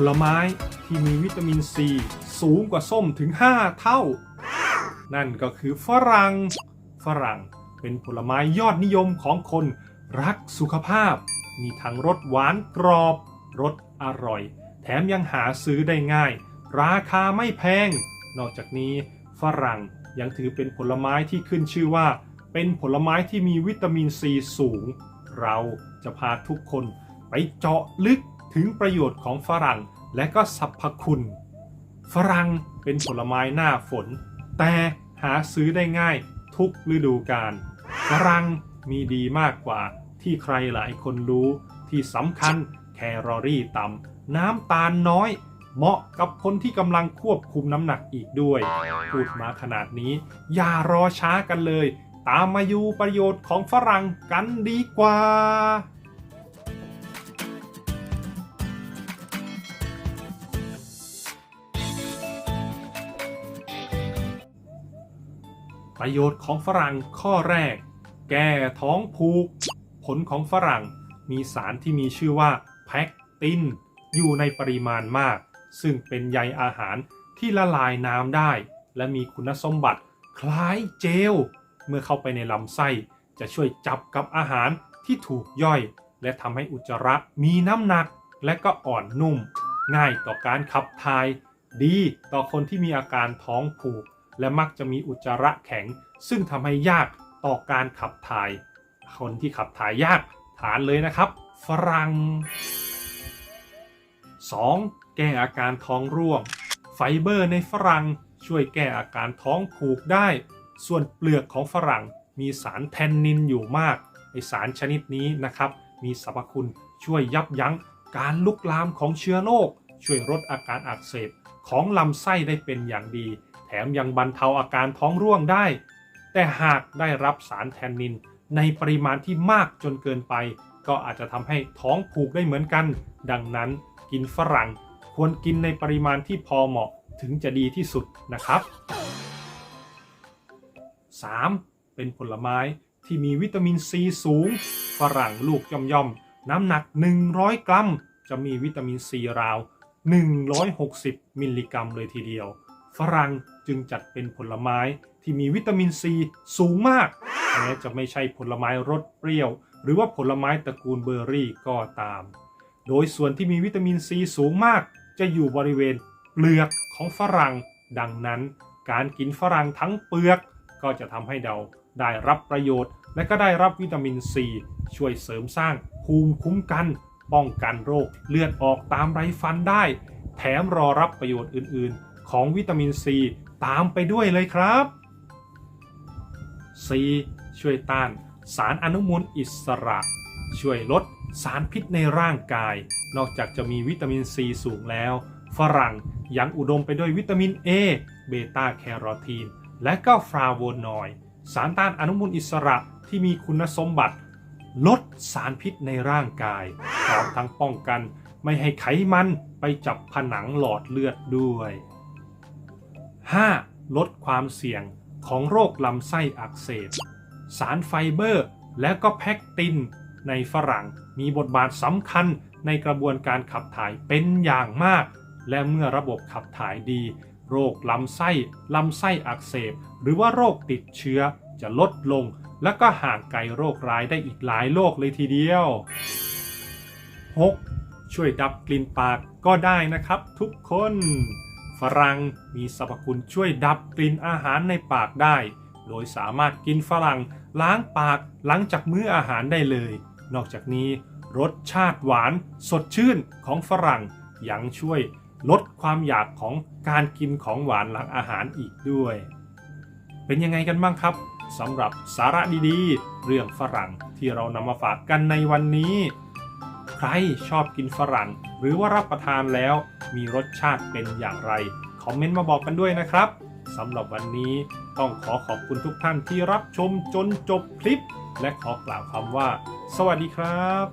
ผลไม้ที่มีวิตามินซีสูงกว่าส้มถึง 5 เท่า นั่นก็คือฝรั่ง ฝรั่งเป็นผลไม้ยอดนิยมของคนรักสุขภาพ มีทั้งรสหวานกรอบ รสอร่อย แถมยังหาซื้อได้ง่าย ราคาไม่แพง นอกจากนี้ฝรั่งยังถือเป็นผลไม้ที่ขึ้นชื่อว่า เป็นผลไม้ที่มีวิตามินซีสูง เราจะพาทุกคนไปเจาะลึก ถึงประโยชน์ของฝรั่งและก็สรรพคุณ ฝรั่งเป็นผลไม้หน้าฝน แต่หาซื้อได้ง่ายทุกฤดูกาลฝรั่งมีดีมากกว่าที่ใครหลายคนรู้ที่สำคัญแคลอรี่ต่ำน้ำตาลน้อย เหมาะกับคนที่กำลังควบคุมน้ำหนักอีกด้วย พูดมาขนาดนี้ อย่ารอช้ากันเลย ตามมาอยู่ประโยชน์ของฝรั่งกันดีกว่า ประโยชน์ของฝรั่งข้อแรก แก้ท้องผูก ผลของฝรั่งมีสารที่มีชื่อว่าแพคติน อยู่ในปริมาณมาก ซึ่งเป็นใยอาหารที่ละลายน้ำได้ และมีคุณสมบัติคล้ายเจล เมื่อเข้าไปในลำไส้ จะช่วยจับกับอาหารที่ถูกย่อย และทำให้อุจจาระมีน้ำหนัก และก็อ่อนนุ่ม ง่ายต่อการขับถ่าย ดีต่อคนที่มีอาการท้องผูก และมักจะมีอุจจาระแข็ง ซึ่งทำให้ยากต่อการขับถ่าย คนที่ขับถ่ายยากทานเลยนะครับ ฝรัง่ง 2. แก้อาการท้องร่วง ไฟเบอร์ในฝรั่งช่วยแก้อาการท้องผูกได้ ส่วนเปลือกของฝรั่งมีสารแทนนินอยู่มากไอสารชนิดนี้นะครับ มีสรรพคุณช่วยยับยั้งการลุกลามของเชื้อโรคช่วยลดอาการอักเสบของลำไส้ได้เป็นอย่างดี แถมยังบรรเทาอาการท้องร่วงได้ แต่หากได้รับสารแทนนินในปริมาณที่มากจนเกินไป ก็อาจจะทำให้ท้องผูกได้เหมือนกัน ดังนั้นกินฝรั่งควรกินในปริมาณที่พอเหมาะถึงจะดีที่สุดนะครับ 3. เป็นผลไม้ที่มีวิตามินซีสูง ฝรั่งลูกย่อมย่อมๆน้ำหนัก 100 กรัม จะมีวิตามินซีราว 160 มิลลิกรัมเลยทีเดียว ฝรั่งจึงจัดเป็นผลไม้ที่มีวิตามินซีสูงมากแม้จะไม่ใช่ผลไม้รสเปรี้ยว หรือว่าผลไม้ตระกูลเบอร์รี่ก็ตาม โดยส่วนที่มีวิตามินซีสูงมาก จะอยู่บริเวณเปลือกของฝรั่ง ดังนั้น การกินฝรั่งทั้งเปลือก ก็จะทำให้เราได้รับประโยชน์ และก็ได้รับวิตามินซีช่วยเสริมสร้างภูมิคุ้มกัน ป้องกันโรคเลือดออกตามไรฟันได้ แถมรอรับประโยชน์อื่นๆ ของวิตามินซีตามไปด้วยเลยครับ C ช่วยต้านสารอนุมูลอิสระ ช่วยลดสารพิษในร่างกาย นอกจากจะมีวิตามินซีสูงแล้ว ฝรั่งยังอุดมไปด้วยวิตามิน A เบต้าแคโรทีน และก็ฟลาโวนอยด์สารต้านอนุมูลอิสระที่มีคุณสมบัติ ลดสารพิษในร่างกายพร้อมทั้งป้องกันไม่ให้ไขมันไปจับผนังหลอดเลือดด้วย 5. ลดความเสี่ยงของโรคลำไส้อักเสบ สารไฟเบอร์ และก็แพคติน ในฝรั่งมีบทบาทสำคัญในกระบวนการขับถ่ายเป็นอย่างมาก และเมื่อระบบขับถ่ายดี โรคลำไส้ลำไส้อักเสบ หรือว่าโรคติดเชื้อจะลดลง และก็ห่างไกลโรคร้ายได้อีกหลายโรคเลยทีเดียว 6. ช่วยดับกลิ่นปากก็ได้นะครับทุกคน ฝรั่งมีสรรพคุณช่วยดับกลิ่นอาหารในปากได้ โดยสามารถกินฝรั่งล้างปากหลังจากมื้ออาหารได้เลย นอกจากนี้ รสชาติหวานสดชื่นของฝรั่งยังช่วยลดความอยากของการกินของหวานหลังอาหารอีกด้วย เป็นยังไงกันบ้างครับสำหรับสาระดีๆ เรื่องฝรั่งที่เรานำมาฝากกันในวันนี้ ใครชอบกินฝรั่ง หรือว่ารับประทานแล้ว มีรสชาติเป็นอย่างไร คอมเมนต์มาบอกกันด้วยนะครับสำหรับวันนี้ต้องขอขอบคุณทุกท่านที่รับชมจนจบคลิป และขอกล่าวคำว่า สวัสดีครับ